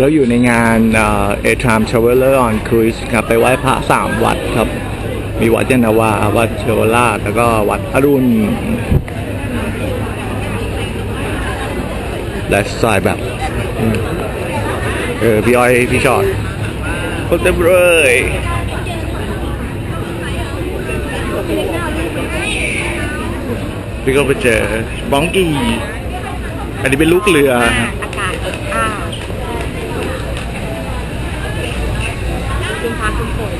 เราอยู่ในงานเอ่อ A Time Traveler on Cruise ครับไปไหว้พระสามวัดครับ มีวัดยานาวา วัดเชวราชแล้วก็วัดอรุณไลฟ์สไตล์แบบ เออ พี่อ้อย พี่ชอดคนเต็มเลยพี่ก็ไปเจอบ้องกี้อันนี้เป็นลูกเรือ อากาศอบอ้าวคุณพาคุณฝน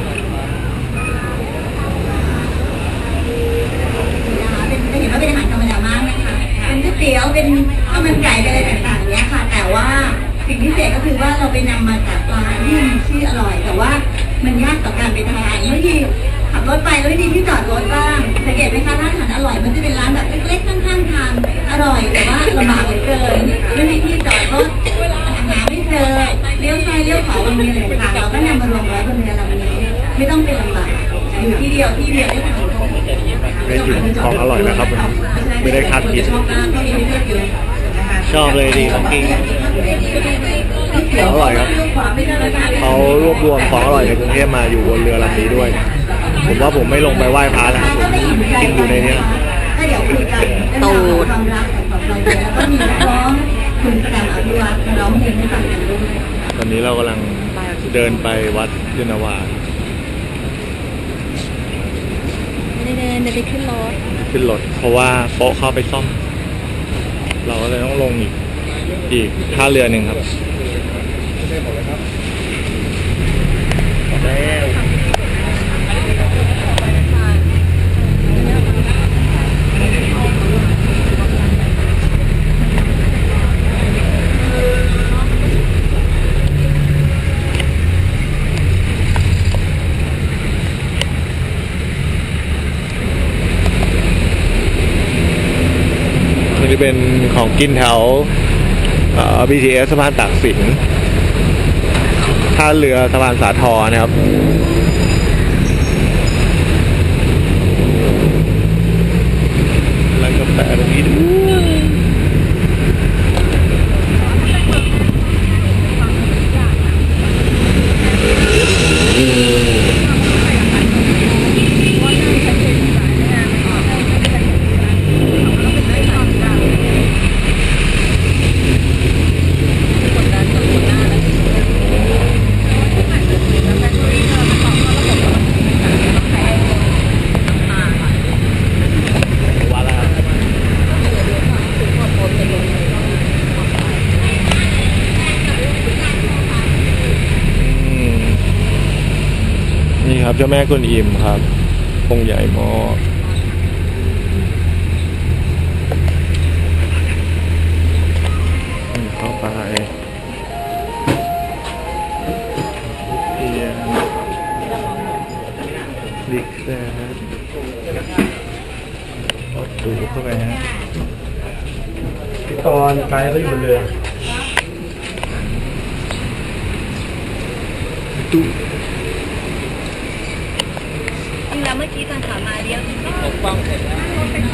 เป็นจะเห็นว่าเป็นอาหารธรรมดามากนะคะ เป็นก๋วยเตี๋ยว เป็นข้าวมันไก่เป็นอะไรต่างๆเนี้ยค่ะ แต่ว่าสิ่งพิเศษก็ คือว่าเราไปนำมาจากปลาที่มีชื่ออร่อย แต่ว่ามันยากต่อการไปทานบางทีขับรถไปแล้วไม่มีที่จอดรถบ้างสังเกตไหมคะร้านอาหารอร่อยมันจะเป็นร้านแบบเล็กๆข้างๆทางอร่อยแต่ว่าลำบากเหลือเกินไม่มีที่จอดรถหาไม่เจอเลี้ยวซ้ายเลี้ยวขวาบางทีอะไรต่างๆเราก็นำมารวมไว้บนเรือลำนี้ ไม่ต้องเป็นลำบากอยู่ที่เดียวที่เดียวได้ทั้งหมดได้กินของอร่อยนะครับวันนี้ไม่ได้คาดคิดชอบเลยดีของกินข องอร่อยครับเขารวบรวมของอร่อยในกรุงเทพมาอยู่บนเรือลำนี้ด้วย ผมว่าผมไม่ลงไปไหว้พระแล้วครับผมกินอยู่ในนี้ตูดความรักของเราเยอะแล้วก็มีนักร้องคุณแซมอภิวัตรมาร้องเพลงให้ฟังกันด้วยตอนนี้เรากำลังเดินไปวัดยานนาวาไม่ได้เดินเดี๋ยวไปขึ้นรถขึ้นรถเพราะว่าโป๊ะเข้าไปซ่อม เราก็เลยต้องลงอีกอีกท่าเรือหนึ่งครับ แล้วนี่เป็นของกินแถวเอ่อ BTS สะพานตากสิน ท่าเรือสะพานสาทรนะครับร้านกาแฟตรงนี้ดูวยว่าแล้วครับอืมนี่ ครับเจ้าแม่กุนอิมครับองค์ใหญ่มากนี่เข้าไปเทียนดิกแซดดูเข้าไปฮะพี่ตอนไกด์เขาอยู่บนเรือดู จริงแล้วเมื่อกี้ตอนขามาเลี้ยวก็ครับ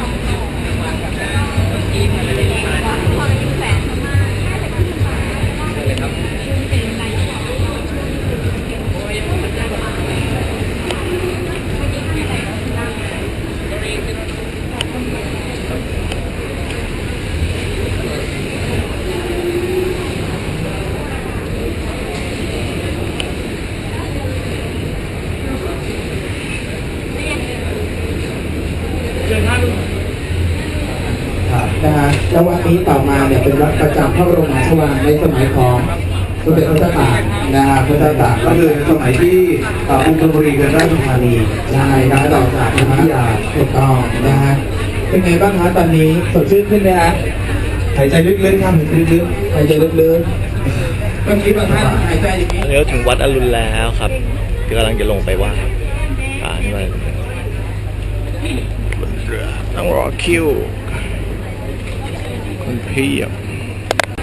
นะฮะแล้ววัดนี้ต่อมาเนี่ยเป็นวัดประจำพระบรมราชวังในสมัยของสมเด็จพระเจ้าตากนะฮะพระเจ้าตากก็คือสมัยที่เอ่อกรุงธนบุรีเป็นราชธานีใช่ครับต่อจากพระพิยาถูกต้องนะฮะเป็นไงบ้างคะตอนนี้สดชื่นขึ้นไหมฮะหายใจลึกๆครับหายใจลึกหายใจลึกๆเมื่อกี้บางท่านหายใจอย่างนี้อันนี้ก็ถึงวัดอรุณแล้วครับที่กำลังจะลงไปไหว่าอ่านี่มาบนเรือต้องรอคิว คนเพียบ